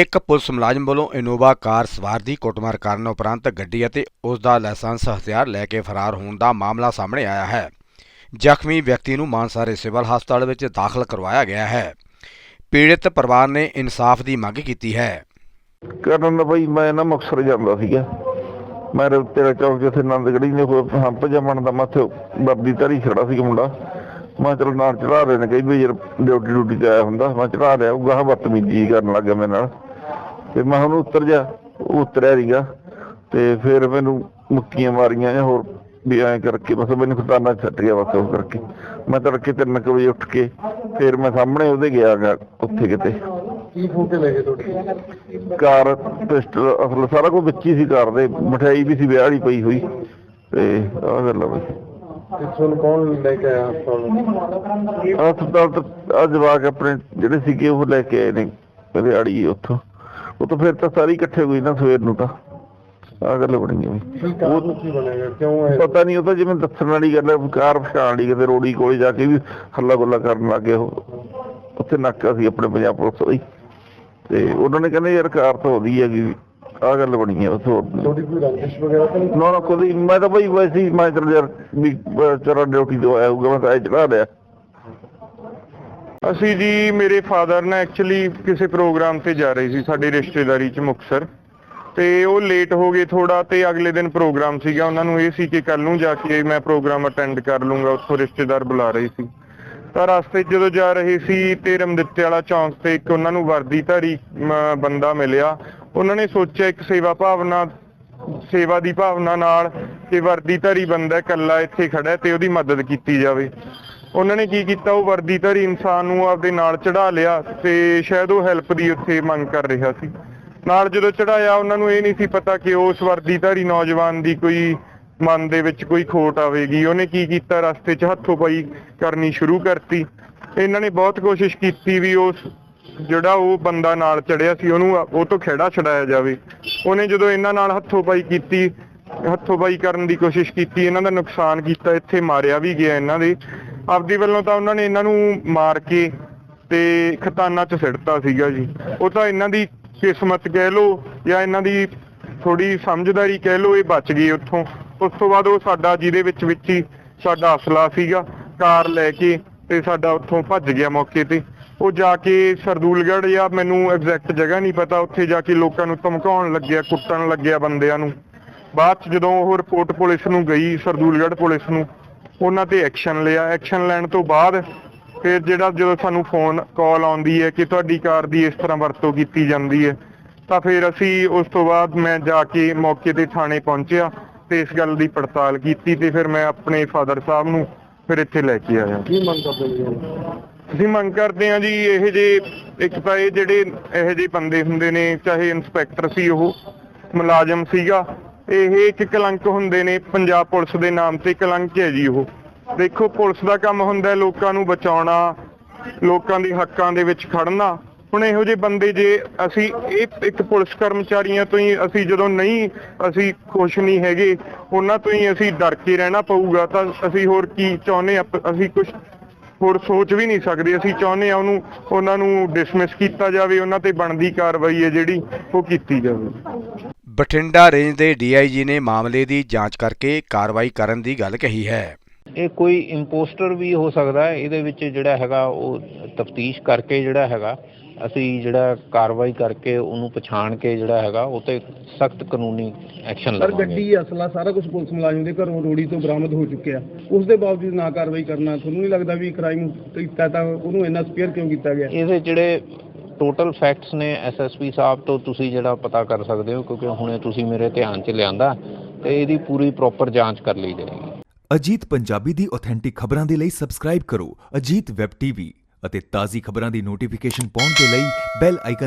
ਇੱਕ ਪੁਲਿਸ ਮੁਲਾਜ਼ਮ ਵੱਲੋਂ ਇਨੋਵਾ ਕਾਰ ਸਵਾਰ ਦੀ ਕੁੱਟਮਾਰ ਕਰਨ ਉਪਰੰਤ ਗੱਡੀ ਅਤੇ ਉਸ ਦਾ ਲਾਇਸੈਂਸ ਹਥਿਆਰ ਲੈ ਕੇ ਫਰਾਰ ਹੋਣ ਦਾ ਮਾਮਲਾ ਸਾਹਮਣੇ ਆਇਆ ਹੈ। ਜ਼ਖਮੀ ਵਿਅਕਤੀ ਨੂੰ ਮਾਨਸਾਰੇ ਸਿਵਲ ਹਸਪਤਾਲ ਵਿੱਚ ਦਾਖਲ ਕਰਵਾਇਆ ਗਿਆ ਹੈ। ਪੀੜਿਤ ਪਰਿਵਾਰ ਨੇ ਇਨਸਾਫ ਦੀ ਮੰਗ ਕੀਤੀ ਹੈ। ਕਰਨ ਬਈ ਮੈਂ ਨਾ ਮੁਕਤਸਰ ਜਾਂਦਾ ਸੀਗਾ। ਮੈਂ ਤੇਰਾ ਚੌਕ ਜਿੱਥੇ ਨੰਦਗੜੀ ਨੇ ਹੋਰ ਹੰਪ ਜਮਣ ਦਾ ਮੱਥੇ ਵਰਦੀ ਧਰੀ ਖੜਾ ਸੀ ਮੁੰਡਾ। ਮੈਂ ਚਲ ਨਾਲ ਚੜਾ ਰਹੇ ਨੇ, ਕਈ ਵੀ ਯਾਰ ਡਿਊਟੀ ਡਿਊਟੀ ਤੇ ਆਇਆ ਹੁੰਦਾ, ਮੈਂ ਚੜਾ ਰਿਹਾ, ਉਹ ਗਾਹ ਬਦਤਮੀਜ਼ੀ ਕਰਨ ਲੱਗ ਮੇਰੇ ਨਾਲ। ਤੇ ਮੈਂ ਉਹਨੂੰ ਉੱਤਰ ਜਾ ਉਹ ਉਤਰਿਆ ਨਹੀਂਗਾ ਤੇ ਫਿਰ ਮੈਨੂੰ ਮੁੱਕੀਆਂ ਮਾਰੀਆਂ ਜਾਂ ਹੋਰ ਵੀ ਐਂ ਕਰਕੇ ਬਸ ਮੈਨੂੰ ਖਤਾਨਾ ਛੱਡ ਗਿਆ ਬਸ ਉਹ ਕਰਕੇ। ਮੈਂ ਤੜਕੇ ਤਿੰਨ ਕੁ ਵਜੇ ਉੱਠ ਕੇ ਫਿਰ ਮੈਂ ਸਾਹਮਣੇ ਉਹਦੇ ਗਿਆ ਉੱਥੇ ਕਿਤੇ। ਕੀ ਫੋਨ ਤੇ ਲੈ ਗਏ ਤੁਹਾਡੇ? ਕਾਰ ਪਿਸਟਲ ਅਸਲ ਸਾਰਾ ਕੁਝ ਵਿੱਚ ਹੀ ਸੀ ਕਾਰ ਦੇ। ਮਠਿਆਈ ਵੀ ਸੀ ਵਿਆਹ ਵਾਲੀ ਪਈ ਹੋਈ। ਤੇ ਆਹ ਗੱਲ ਆ ਬਈ। ਤੁਹਾਨੂੰ ਕੌਣ ਲੈ ਕੇ ਆਇਆ ਹਸਪਤਾਲ? ਹਸਪਤਾਲ ਤੋਂ ਆ ਜਵਾਕ ਆਪਣੇ ਜਿਹੜੇ ਸੀਗੇ ਉਹ ਲੈ ਕੇ ਆਏ ਨੇ। ਵਿਆੜੀ ਉੱਥੋਂ। ਉਹ ਤਾਂ ਫਿਰ ਤਾਂ ਸਾਰੇ ਹੀ ਇਕੱਠੇ ਹੋਈ ਨਾ ਸਵੇਰ ਨੂੰ ਤਾਂ। ਆ ਗੱਲ ਬਣੀ ਹੋਈ। ਕੀ ਕਾਰਨ ਕੀ ਬਣੇਗਾ ਕਿਉਂ ਹੈ ਪਤਾ ਨਹੀਂ ਉਹ ਤਾਂ ਜਿਵੇਂ ਦੱਸਣ ਵਾਲੀ ਗੱਲ ਹੈ ਵੀ ਕਾਰ ਪਛਾਣ ਲਈ ਕਿਤੇ ਰੋੜੀ ਕੋਲੇ ਜਾ ਕੇ ਵੀ ਹੱਲਾ ਗੁੱਲਾ ਕਰਨ ਲੱਗੇ ਉਹ। ਉੱਥੇ ਨਾਕਾ ਸੀ ਆਪਣੇ ਪੰਜਾਬ ਪੁਲਿਸ ਦਾ ਤੇ ਉਹਨਾਂ ਨੇ ਕਹਿੰਦੇ ਯਾਰ ਕਾਰ ਤਾਂ ਉਹਦੀ ਹੈਗੀ। ਆ ਗੱਲ ਬਣੀ ਹੈ ਉਸ। ਤੁਹਾਡੀ ਕੋਈ ਰੰਜਿਸ਼ ਵਗੈਰਾ ਤਾਂ ਨਹੀਂ? ਨਾ ਨਾ ਕੋਈ ਮੈਂ ਤਾਂ ਬਈ ਵੈਸੇ ਹੀ ਮੈਂ ਚਲ ਯਾਰ ਵੀ ਚਲੋ ਡਿਊਟੀ ਤੋਂ ਆਇਆ ਹੋਊਗਾ ਮੈਂ ਤਾਂ ਇਹ ਚੜਾ ਲਿਆ। ਅਸੀਂ ਜੀ, ਮੇਰੇ ਫਾਦਰ ਨੇ ਐਕਚੁਅਲੀ ਕਿਸੇ ਪ੍ਰੋਗਰਾਮ ਤੇ ਜਾ ਰਹੇ ਸੀ, ਸਾਡੇ ਰਿਸ਼ਤੇਦਾਰੀ ਚ ਮੁਕਸਰ ਤੇ ਉਹ ਲੇਟ ਹੋ ਗਏ ਥੋੜਾ ਤੇ ਅਗਲੇ ਦਿਨ ਪ੍ਰੋਗਰਾਮ ਸੀਗਾ। ਉਹਨਾਂ ਨੂੰ ਇਹ ਸੀ ਕਿ ਕੱਲ ਨੂੰ ਜਾ ਕੇ ਮੈਂ ਪ੍ਰੋਗਰਾਮ ਅਟੈਂਡ ਕਰ ਲੂੰਗਾ, ਉੱਥੋਂ ਰਿਸ਼ਤੇਦਾਰ ਬੁਲਾ ਰਹੇ ਸੀ। ਤਾਂ ਰਸਤੇ 'ਚ ਜਦੋਂ ਜਾ ਰਹੇ ਸੀ, ਤੇ ਰਮਦਿੱਤੇ ਵਾਲਾ ਚੌਂਕ ਤੇ ਇੱਕ ਉਹਨਾਂ ਨੂੰ ਵਰਦੀ ਧਾਰੀ ਬੰਦਾ ਮਿਲਿਆ। ਉਹਨਾਂ ਨੇ ਸੋਚਿਆ ਇੱਕ ਸੇਵਾ ਭਾਵਨਾ, ਸੇਵਾ ਦੀ ਭਾਵਨਾ ਨਾਲ ਕਿ ਵਰਦੀਧਾਰੀ ਬੰਦਾ ਇਕੱਲਾ ਇੱਥੇ ਖੜਾ ਤੇ ਉਹਦੀ ਮਦਦ ਕੀਤੀ ਜਾਵੇ। ਉਹਨਾਂ ਨੇ ਕੀ ਕੀਤਾ? ਉਹ ਵਰਦੀਧਾਰੀ ਇਨਸਾਨ ਨੂੰ ਆਪਦੇ ਨਾਲ ਚੜਾ ਲਿਆ ਤੇ ਸ਼ਾਇਦ ਉਹ ਹੈਲਪ ਦੀ ਉੱਥੇ ਮੰਗ ਕਰ ਰਿਹਾ ਸੀ। ਨਾਲ ਜਦੋਂ ਚੜਾਇਆ ਉਹਨਾਂ ਨੂੰ ਇਹ ਨਹੀਂ ਸੀ ਪਤਾ ਕਿ ਉਸ ਵਰਦੀਧਾਰੀ ਨੌਜਵਾਨ ਦੀ ਕੋਈ ਮਨ ਦੇ ਵਿੱਚ ਕੋਈ ਖੋਟ ਆਵੇਗੀ। ਉਹਨੇ ਕੀ ਕੀਤਾ? ਰਸਤੇ 'ਚ ਹੱਥੋਂ ਪਾਈ ਕਰਨੀ ਸ਼ੁਰੂ ਕਰਤੀ। ਇਹਨਾਂ ਨੇ ਬਹੁਤ ਕੋਸ਼ਿਸ਼ ਕੀਤੀ ਵੀ ਉਸ ਜਿਹੜਾ ਉਹ ਬੰਦਾ ਨਾਲ ਚੜਿਆ ਸੀ, ਉਹਨੂੰ ਉਹ ਤੋਂ ਖੇੜਾ ਛਡਾਇਆ ਜਾਵੇ। ਉਹਨੇ ਜਦੋਂ ਇਹਨਾਂ ਨਾਲ ਹੱਥੋਂ ਪਾਈ ਕੀਤੀ, ਹੱਥੋਂ ਪਾਈ ਕਰਨ ਦੀ ਕੋਸ਼ਿਸ਼ ਕੀਤੀ, ਇਹਨਾਂ ਦਾ ਨੁਕਸਾਨ ਕੀਤਾ, ਇੱਥੇ ਮਾਰਿਆ ਵੀ ਗਿਆ ਇਹਨਾਂ ਦੇ। ਆਪਦੀ ਵੱਲੋਂ ਤਾਂ ਉਹਨਾਂ ਨੇ ਇਹਨਾਂ ਨੂੰ ਮਾਰ ਕੇ ਤੇ ਖਤਾਨਾ 'ਚ ਸਿੱਟਤਾ ਸੀਗਾ ਜੀ। ਉਹ ਤਾਂ ਇਹਨਾਂ ਦੀ ਕਿਸਮਤ ਕਹਿ ਲੋ ਜਾਂ ਇਹਨਾਂ ਦੀ ਥੋੜੀ ਸਮਝਦਾਰੀ ਕਹਿ ਲੋ ਇਹ ਬਚ ਗਏ ਉੱਥੋਂ। ਉਸ ਤੋਂ ਬਾਅਦ ਉਹ ਸਾਡਾ ਜਿਹਦੇ ਵਿੱਚ ਵਿੱਚ ਹੀ ਸਾਡਾ ਅਸਲਾ ਸੀਗਾ, ਕਾਰ ਲੈ ਕੇ ਤੇ ਸਾਡਾ ਉੱਥੋਂ ਭੱਜ ਗਿਆ ਮੌਕੇ ਤੇ। ਉਹ ਜਾ ਕੇ ਸਰਦੂਲਗੜ੍ਹ ਜਾਂ ਮੈਨੂੰ ਐਗਜ਼ੈਕਟ ਜਗ੍ਹਾ ਨਹੀਂ ਪਤਾ, ਉੱਥੇ ਜਾ ਕੇ ਲੋਕਾਂ ਨੂੰ ਧਮਕਾਉਣ ਲੱਗਿਆ, ਕੁੱਟਣ ਲੱਗਿਆ ਬੰਦਿਆਂ ਨੂੰ। ਬਾਅਦ ਚ ਜਦੋਂ ਉਹ ਰਿਪੋਰਟ ਪੁਲਿਸ ਨੂੰ ਗਈ, ਸਰਦੂਲਗੜ੍ਹ ਪੁਲਿਸ ਨੂੰ ਉਹਨਾਂ ਤੇ ਐਕਸ਼ਨ ਲਿਆ। ਐਕਸ਼ਨ ਲੈਣ ਤੋਂ ਬਾਅਦ ਫਿਰ ਜਿਹੜਾ ਜਦੋਂ ਸਾਨੂੰ ਫੋਨ ਕਾਲ ਆਉਂਦੀ ਹੈ ਕਿ ਤੁਹਾਡੀ ਕਾਰ ਦੀ ਇਸ ਤਰ੍ਹਾਂ ਵਰਤੋਂ ਕੀਤੀ ਜਾਂਦੀ ਹੈ ਤਾਂ ਫਿਰ ਅਸੀਂ ਉਸ ਤੋਂ ਬਾਅਦ ਮੈਂ ਜਾ ਕੇ ਮੌਕੇ ਤੇ ਥਾਣੇ ਪਹੁੰਚਿਆ ਤੇ ਇਸ ਗੱਲ ਦੀ ਪੜਤਾਲ ਕੀਤੀ ਤੇ ਫਿਰ ਮੈਂ ਆਪਣੇ ਫਾਦਰ ਸਾਹਿਬ ਨੂੰ ਫਿਰ ਇੱਥੇ ਲੈ ਕੇ ਆਇਆ। ਕੀ ਮੰਗ ਕਰਦੇ ਨੇ ਅਸੀਂ ਮੰਗ ਕਰਦੇ ਹਾਂ ਜੀ ਇਹ ਜੇ ਇੱਕ ਤਾਂ ਇਹ ਜਿਹੜੇ ਇਹੋ ਜਿਹੇ ਬੰਦੇ ਹੁੰਦੇ ਨੇ ਚਾਹੇ ਇਨਸਪੈਕਟਰ ਸੀ ਉਹ ਮੁਲਾਜ਼ਮ ਸੀਗਾ ਇਹ ਇੱਕ ਕਲੰਕ ਹੁੰਦੇ ਨੇ, ਪੰਜਾਬ ਪੁਲਿਸ ਦੇ ਨਾਮ ਤੇ ਕਲੰਕ ਹੈ ਜੀ ਉਹ। ਦੇਖੋ, ਪੁਲਿਸ ਦਾ ਕੰਮ ਹੁੰਦਾ ਲੋਕਾਂ ਨੂੰ ਬਚਾਉਣਾ, ਲੋਕਾਂ ਦੇ ਹੱਕਾਂ ਦੇ ਵਿੱਚ ਖੜਨਾ। ਹੁਣ ਇਹੋ ਜਿਹੇ ਬੰਦੇ ਜੇ ਅਸੀਂ, ਇਹ ਇੱਕ ਪੁਲਿਸ ਕਰਮਚਾਰੀਆਂ ਤੋਂ ਹੀ ਅਸੀਂ ਜਦੋਂ ਨਹੀਂ, ਅਸੀਂ ਖੁਸ਼ ਨਹੀਂ ਹੈਗੇ, ਉਹਨਾਂ ਤੋਂ ਹੀ ਅਸੀਂ ਡਰ ਕੇ ਰਹਿਣਾ ਪਊਗਾ। ਤਾਂ ਅਸੀਂ ਹੋਰ ਕੀ ਚਾਹੁੰਦੇ ਹਾਂ? ਅਸੀਂ ਕੁਝ ਹੋਰ ਸੋਚ ਵੀ ਨਹੀਂ ਸਕਦੇ। ਅਸੀਂ ਚਾਹੁੰਦੇ ਆ ਉਹਨੂੰ, ਉਹਨਾਂ ਨੂੰ ਡਿਸਮਿਸ ਕੀਤਾ ਜਾਵੇ, ਉਹਨਾਂ ਤੇ ਬਣਦੀ ਕਾਰਵਾਈ ਹੈ ਜਿਹੜੀ ਉਹ ਕੀਤੀ ਜਾਵੇ। ਬਠਿੰਡਾ ਰੇਂਜ ਦੇ ਡੀਆਈਜੀ ਨੇ ਮਾਮਲੇ ਦੀ ਜਾਂਚ ਕਰਕੇ ਕਾਰਵਾਈ ਕਰਨ ਦੀ ਗੱਲ ਕਹੀ ਹੈ। ਇਹ ਕੋਈ ਇੰਪੋਸਟਰ ਵੀ ਹੋ ਸਕਦਾ ਹੈ ਇਹਦੇ ਵਿੱਚ ਜਿਹੜਾ ਹੈਗਾ ਉਹ ਤਫਤੀਸ਼ ਕਰਕੇ ਜਿਹੜਾ ਹੈਗਾ ਅਸੀਂ ਜਿਹੜਾ ਕਾਰਵਾਈ ਕਰਕੇ ਉਹਨੂੰ ਪਛਾਣ ਕੇ ਜਿਹੜਾ ਹੈਗਾ ਉਹ ਤੇ ਸਖਤ ਕਾਨੂੰਨੀ ਐਕਸ਼ਨ ਸਰ ਲਵਾਂਗੇ। ਗੱਡੀ ਅਸਲਾ ਸਾਰਾ ਕੁਝ ਪੁਲਿਸ ਮੁਲਾਜ਼ਮ ਦੇ ਘਰੋਂ ਰੋੜੀ ਤੋਂ ਬਰਾਮਦ ਹੋ ਚੁੱਕਿਆ। ਉਸ ਦੇ ਬਾਵਜੂਦ ਨਾ ਕਾਰਵਾਈ ਕਰਨਾ ਤੁਹਾਨੂੰ ਨਹੀਂ ਲੱਗਦਾ ਵੀ ਕ੍ਰਾਈਮ ਕੀਤਾ ਤਾਂ ਉਹਨੂੰ ਇੰਨਾ ਸਪੇਅਰ ਕਿਉਂ ਕੀਤਾ ਗਿਆ? ਇਹਦੇ ਜਿਹੜੇ ਟੋਟਲ ਫੈਕਟਸ ਨੇ ਐਸਐਸਪੀ ਸਾਹਿਬ ਤੋਂ ਤੁਸੀਂ ਜਿਹੜਾ ਪਤਾ ਕਰ ਸਕਦੇ ਹੋ, ਕਿਉਂਕਿ ਹੁਣੇ ਤੁਸੀਂ ਮੇਰੇ ਧਿਆਨ 'ਚ ਲਿਆਂਦਾ, ਤੇ ਇਹਦੀ ਪੂਰੀ ਪ੍ਰੋਪਰ ਜਾਂਚ ਕਰ ਲਈ ਜਾਏਗੀ। ਅਜੀਤ ਪੰਜਾਬੀ ਦੀ ਆਥੈਂਟਿਕ ਖਬਰਾਂ ਦੇ ਲਈ ਸਬਸਕ੍ਰਾਈਬ ਕਰੋ ਅਜੀਤ ਵੈਬ ਟੀਵੀ ਅਤੇ ਤਾਜ਼ੀ ਖਬਰਾਂ ਦੀ ਨੋਟੀਫਿਕੇਸ਼ਨ ਪਾਉਣ ਦੇ ਲਈ ਬੈਲ ਆਈਕਨ